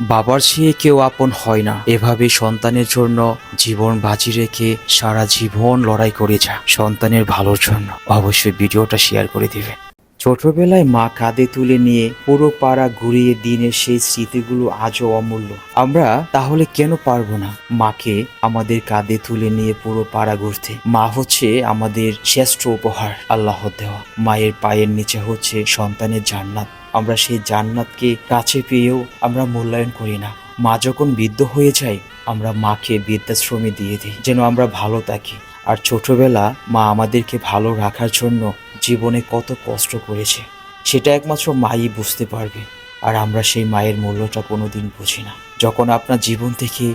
বাবার চেয়ে কেউ আপন হয় না। এভাবে সন্তানের জন্য জীবন বাজি রেখে সারা জীবন লড়াই করে যা সন্তানের ভালোর জন্য। অবশ্যই ভিডিওটা শেয়ার করে দিবে ছোটবেলায় মা কাঁধে তুলে নিয়ে পুরো পাড়া ঘুরিয়ে দিনের সেই স্মৃতিগুলো আজও অমূল্য। আমরা তাহলে কেন পারব না? মাকে আমাদের কাঁধে তুলে নিয়ে পুরো পাড়া ঘুরতে। মা হচ্ছে আমাদের শ্রেষ্ঠ উপহার আল্লাহ দেওয়া। মায়ের পায়ের নিচে হচ্ছে সন্তানের জান্নাত। আমরা সেই জান্নাতকে কাছে পেয়েও আমরা মূল্যায়ন করি না। মা যখন বৃদ্ধ হয়ে যায়, আমরা মাকে বৃদ্ধাশ্রমে দিয়ে দিই, যেন আমরা ভালো থাকি। আর ছোটবেলা মা আমাদেরকে ভালো রাখার জন্য জীবনে কত কষ্ট করেছে, সেটা একমাত্র মাই বুঝতে পারবে। আর আমরা সেই মায়ের মূল্যটা কোনোদিন বুঝি না। যখন আপনার জীবন থেকে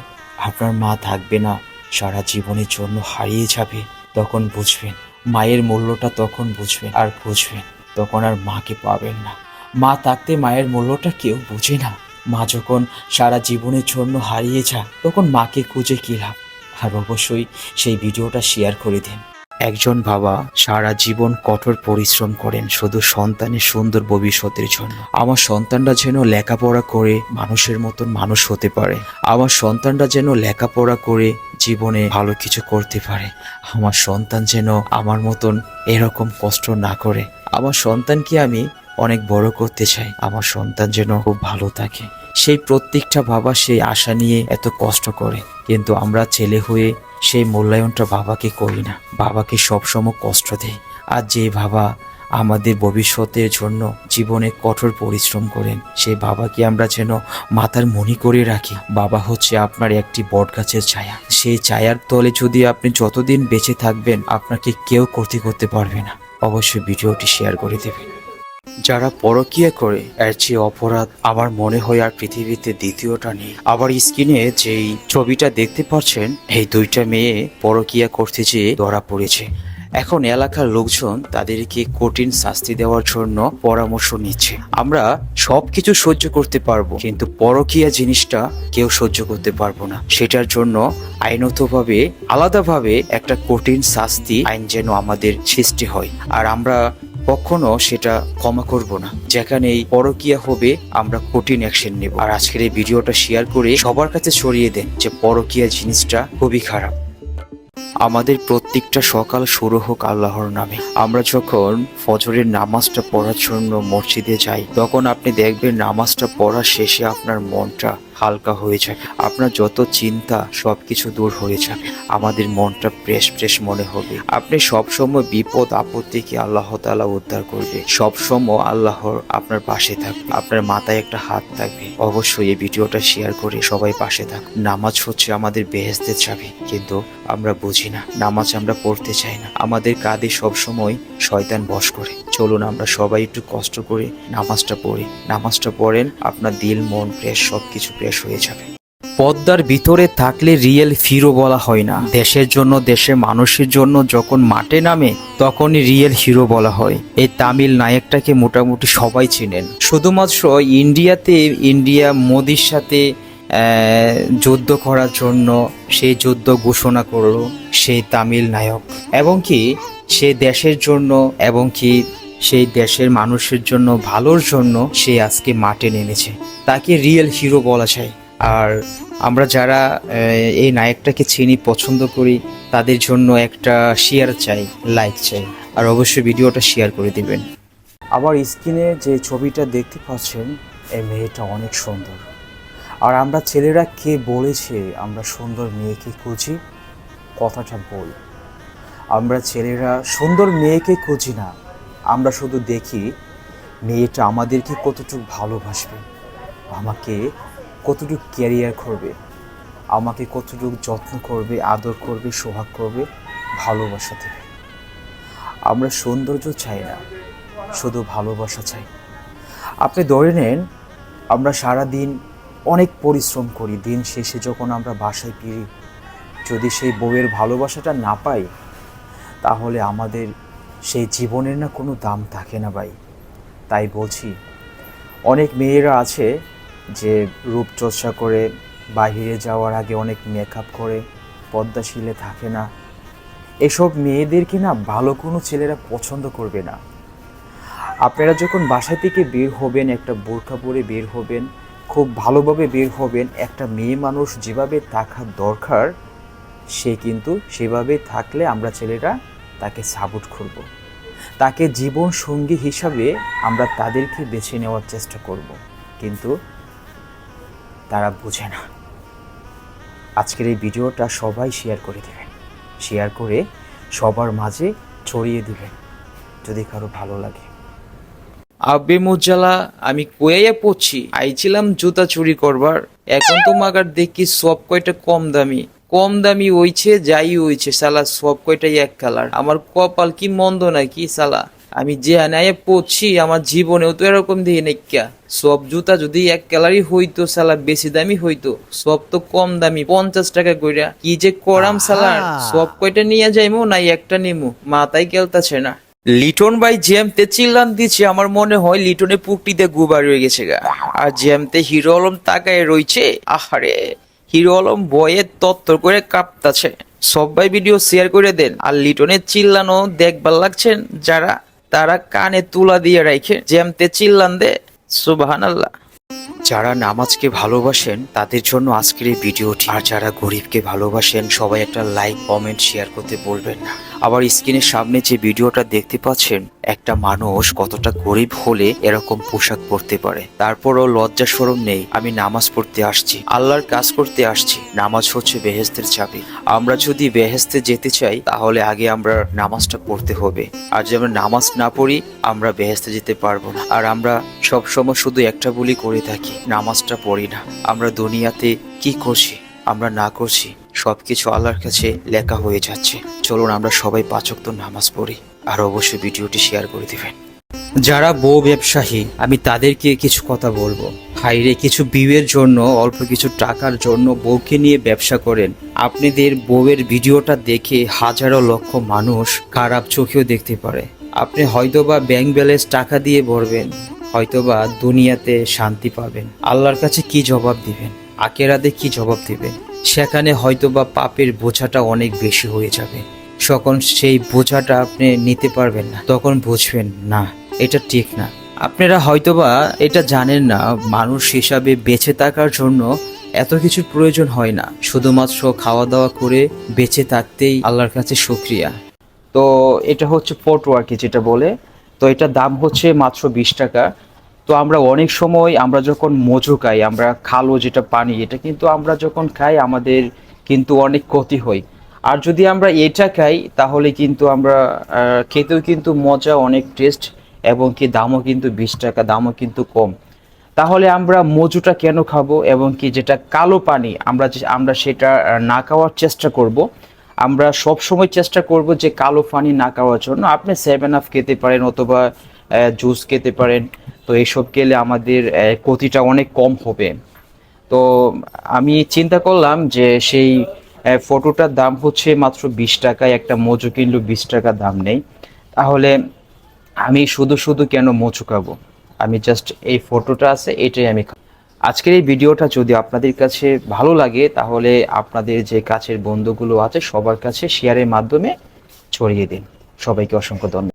আপনার মা থাকবে না, সারা জীবনের জন্য হারিয়ে যাবে, তখন বুঝবেন। মায়ের মূল্যটা তখন বুঝবেন, আর বুঝবেন, তখন আর মাকে পাবেন না। মা থাকতে মায়ের মূল্যটা কেউ বুঝে না। মা যখন সারা জীবনের জন্য হারিয়ে যায় তখন মাকে খুঁজে কি লাভ? আর অবশ্যই সেই ভিডিওটা শেয়ার করে দিন। একজন বাবা সারা জীবন কঠোর পরিশ্রম করেন শুধু সন্তানের সুন্দর ভবিষ্যতের জন্য। আমার সন্তানরা যেন লেখাপড়া করে মানুষের মতন মানুষ হতে পারে। আমার সন্তানরা যেন লেখাপড়া করে জীবনে ভালো কিছু করতে পারে। আমার সন্তান যেন আমার মতন এরকম কষ্ট না করে। আমার সন্তানকে আমি অনেক বড় করতে চাই আমার সন্তান যেন খুব ভালো থাকে। সেই প্রত্যেকটা বাবা সেই আশা নিয়ে এত কষ্ট করে। কিন্তু আমরা ছেলে হয়ে সেই মূল্যায়নটা বাবাকে করি না। বাবাকে সবসময় কষ্ট দেয় আর যে বাবা আমাদের ভবিষ্যতের জন্য জীবনে কঠোর পরিশ্রম করেন, সেই বাবাকে আমরা যেন মাথার মনি করে রাখি। বাবা হচ্ছে আপনার একটি বটগাছের ছায়া। সেই ছায়ার তলে যদি আপনি যতদিন বেঁচে থাকবেন, আপনাকে কেউ ক্ষতি করতে পারবে না। অবশ্যই ভিডিওটি শেয়ার করে দেবেন। যারা পরকীয়া করে, এর চেয়ে অপরাধ আমার মনে হয় আর পৃথিবীতে দ্বিতীয়টা নেই। আবার স্ক্রিনে যেই ছবিটা দেখতে পাচ্ছেন, এই দুইটা মেয়ে পরকীয়া করতে যেয়ে ধরা পড়েছে। এখন এলাকার লোকজন তাদেরকে কঠিন শাস্তি দেওয়ার জন্য পরামর্শ নিচ্ছে। আমরা সবকিছু সহ্য করতে পারব, কিন্তু পরকীয়া জিনিসটা কেউ সহ্য করতে পারব না। সেটার জন্য আইনতভাবে, আলাদাভাবে একটা কঠিন শাস্তি আইন যেন আমাদের সৃষ্টি হয়। আর আমরা কখনো সেটা ক্ষমা করব না। যেখানে এই পরকিয়া হবে, আমরা কঠিন অ্যাকশন নেব। আর আজকের এই ভিডিওটা শেয়ার করে সবার কাছে ছড়িয়ে দেন যে পরকিয়া জিনিসটা খুবই খারাপ। আমাদের প্রত্যেকটা সকাল শুরু হোক আল্লাহর নামে। আমরা যখন ফজরের নামাজটা পড়ার জন্য মসজিদে যাই, তখন আপনি দেখবেন নামাজটা পড়ার শেষে আপনার মনটা হালকা হয়ে যাবে। আপনার যত চিন্তা, সবকিছু দূর হয়ে যাবে। আমাদের মনটা ফ্রেশ ফ্রেশ মনে হবে। আপনি সবসময় বিপদ আপদ থেকে আল্লাহ তাআলা উদ্ধার করবে। সবসময় আল্লাহর আপনার পাশে থাকবে। আপনার মাথায় একটা হাত থাকবে। অবশ্যই এই ভিডিওটা শেয়ার করে সবাই পাশে থাক। নামাজ হচ্ছে আমাদের বেহেস্তের চাবি। কিন্তু আমরা বুঝি না, নামাজ আমরা পড়তে চাই না। আমাদের কাঁধে সবসময় শয়তান বস করে। চলুন আমরা সবাই একটু কষ্ট করে নামাজটা পড়ি। নামাজটা পড়েন, আপনার দিল, মন, ফ্রেশ, সবকিছু ফ্রেশ হয়ে যাবে। পদ্মার ভিতরে থাকলে রিয়েল হিরো বলা হয় না। দেশের জন্য দেশের মানুষের জন্য যখন মাঠে নামে, তখনই রিয়েল হিরো বলা হয়। এই তামিল নায়কটাকে মোটামুটি সবাই চিনেন। শুধুমাত্র ইন্ডিয়াতে, ইন্ডিয়া মোদির সাথে যুদ্ধ করার জন্য সেই যুদ্ধ ঘোষণা করল, সেই তামিল নায়ক। এবং কি, সে দেশের জন্য এবং কি সেই দেশের মানুষের জন্য, ভালোর জন্য সে আজকে মাঠে নেমেছে। তাকে রিয়েল হিরো বলা যায়। আর আমরা যারা এই নায়কটাকে চিনি, পছন্দ করি, তাদের জন্য একটা শেয়ার চাই লাইক চাই। আর অবশ্যই ভিডিওটা শেয়ার করে দিবেন। আবার স্ক্রিনে যে ছবিটা দেখতে পাচ্ছেন, এই মেয়েটা অনেক সুন্দর। আর আমরা ছেলেরা কে বলেছে আমরা সুন্দর মেয়েকে খুঁজি? কথাটা বল। আমরা ছেলেরা সুন্দর মেয়েকে খুঁজি না। আমরা শুধু দেখি, মেয়েটা আমাদেরকে কতটুকু ভালোবাসবে, আমাকে কতটুকু ক্যারিয়ার করবে, আমাকে কতটুকু যত্ন করবে, আদর করবে, সোহাগ করবে, ভালোবাসা দেবে। আমরা সৌন্দর্য চাই না, শুধু ভালোবাসা চাই। আপনি ধরে নেন, আমরা সারা দিন অনেক পরিশ্রম করি, দিন শেষে যখন আমরা বাসায় ফিরি, যদি সেই বউয়ের ভালোবাসাটা না পাই, তাহলে আমাদের সেই জীবনের না কোনো দাম থাকে না ভাই। তাই বলছি, অনেক মেয়েরা আছে যে রূপচর্চা করে বাইরে যাওয়ার আগে অনেক মেকআপ করে পদ্মাশীলে থাকে না। এসব মেয়েদেরকে না ভালো কোনো ছেলেরা পছন্দ করবে না। আপনারা যখন বাসা থেকে বের হবেন, একটা বোরখা পরে বের হবেন, খুব ভালোভাবে বের হবেন, একটা মেয়ে মানুষ যেভাবে থাকার দরকার, সে কিন্তু সেভাবে থাকলে আমরা ছেলেরা তাকে সাপোর্ট করব। তাকে জীবন সঙ্গী হিসাবে আমরা তাদেরকে বেছে নেওয়ার চেষ্টা করব। কিন্তু তারা বোঝে না। আজকের এই ভিডিওটা সবাই শেয়ার করে দেবেন। শেয়ার করে সবার মাঝে ছড়িয়ে দিবেন, যদি কারও ভালো লাগে। আব্বে মুজালা আমি কোয়াইয়া পড়ছি। আইছিলাম জুতা চুরি করবার। এখন তো মাগার দেখি সব কয়টা কম দামি। কম দামি হইছে যাই হইছে সালা সব কয়টাই এক কালার আমার কপাল কি মন্দ নাকি সালা আমি যে আনায় পড়ছি আমার জীবনেও তো এরকম দিই নাইকা সব জুতা যদি এক কালারই হইতো সালা বেশি দামি হইতো সব তো কম দামি পঞ্চাশ টাকা কইরা। কি যে করাম সালা সব কয়টা নিয়ে যাইমু নাই একটা নিমু? মাথায় কেলতাছে না। লিটন ভাই জ্যামতে চিল্লান দিচ্ছে আমার মনে হয় লিটনে পুকটিতে গুবার হয়ে গেছে গা। আর জ্যামতে হিরো আলম তাকায় রইছে আহারে। হিরো আলম বয়ে তত্তর করে কাঁপতাছে। সবাই ভিডিও শেয়ার করে দেন। আর লিটনের চিল্লানো দেখবার লাগছেন যারা, তারা কানে তুলা দিয়ে রাখে জ্যামতে চিল্লান দে সুবাহান আল্লাহ যারা নামাজকে ভালোবাসেন, তাদের জন্য আজকের এই ভিডিওটি। আর যারা গরিবকে ভালোবাসেন, সবাই একটা লাইক কমেন্ট শেয়ার করতে বলবেন না। আবার স্ক্রিনের সামনে যে ভিডিওটা দেখতে পাচ্ছেন, একটা মানুষ কতটা গরিব হলে এরকম পোশাক পরতে পারে। তারপরও লজ্জা সরম নেই, আমি নামাজ পড়তে আসছি। আল্লাহর কাজ করতে আসছি, নামাজ হচ্ছে বেহেস্তের চাবি। আমরা যদি বেহেস্তে যেতে চাই, তাহলে আগে আমরা নামাজটা পড়তে হবে। আর যদি আমরা নামাজ না পড়ি, আমরা বেহেস্তে যেতে পারব না। আর আমরা সবসময় শুধু একটা বলি করে থাকি। নামাজটা পড়ি না। আমরা দুনিয়াতে কি করছি? আমরা না করছি, সবকিছু আল্লাহর কাছে লেখা হয়ে যাচ্ছে। চলুন আমরা সবাই পাচক তো নামাজ পড়ি আর অবশ্যই ভিডিওটি শেয়ার করে দিবেন। যারা বউ ব্যবসায়ী, আমি তাদেরকে কিছু কথা বলব। হাইরে, কিছু বিয়ের জন্য, অল্প কিছু টাকার জন্য বউকে নিয়ে ব্যবসা করেন। আপনাদের বউয়ের ভিডিওটা দেখে হাজারো লক্ষ মানুষ খারাপ চোখেও দেখতে পারে। আপনি হয়তোবা ব্যাংক ব্যালেন্স টাকা দিয়ে ভরবেন। হয়তোবা দুনিয়াতে শান্তি পাবেন। আল্লাহর কাছে কি জবাব দিবেন? আকেরাতে কি জবাব দিবেন? সেখানে হয়তোবা পাপের বোঝাটা অনেক বেশি হয়ে যাবে। তখন সেই বোঝাটা আপনি নিতে পারবেন না, তখন বুঝবেন, না, এটা ঠিক না। আপনারা হয়তোবা এটা জানেন না, মানুষ হিসাবে বেঁচে থাকার জন্য এত কিছু প্রয়োজন হয় না। শুধুমাত্র খাওয়া দাওয়া করে বেঁচে থাকতেই আল্লাহর কাছে শুক্রিয়া। তো এটা হচ্ছে ফটো আর কি যেটা বলে। তো এটার দাম হচ্ছে মাত্র বিশ টাকা। তো আমরা অনেক সময় আমরা যখন মজু খাই, আমরা খালো যেটা পানি, এটা কিন্তু আমরা যখন খাই আমাদের কিন্তু অনেক ক্ষতি হয়। আর যদি আমরা এটা খাই, তাহলে কিন্তু আমরা খেতেও কিন্তু মজা, অনেক টেস্ট এবং কি দামও কিন্তু বিশ টাকা, দামও কিন্তু কম। তাহলে আমরা মজুটা কেন খাব এবং কি যেটা কালো পানি, আমরা আমরা সেটা না খাওয়ার চেষ্টা করব। আমরা সব সময় চেষ্টা করব যে কালো পানি না খাওয়ার জন্য। আপনি সেভেন আপ খেতে পারেন অথবা জুস খেতে পারেন। তো এইসব খেলে আমাদের ক্ষতিটা অনেক কম হবে। তো আমি চিন্তা করলাম যে সেই ফটোটার দাম হচ্ছে মাত্র বিশ টাকায়। একটা মজু কিনলেও বিশ টাকা দাম নেই। তাহলে আমি শুধু শুধু কেন মজু খাব? আমি জাস্ট এই ফটোটা আছে, এটাই আমি। আজকের এই ভিডিওটা যদি আপনাদের কাছে ভালো লাগে, তাহলে আপনাদের যে কাছের বন্ধুগুলো আছে সবার কাছে শেয়ারের মাধ্যমে ছড়িয়ে দিন। সবাইকে অসংখ্য ধন্যবাদ।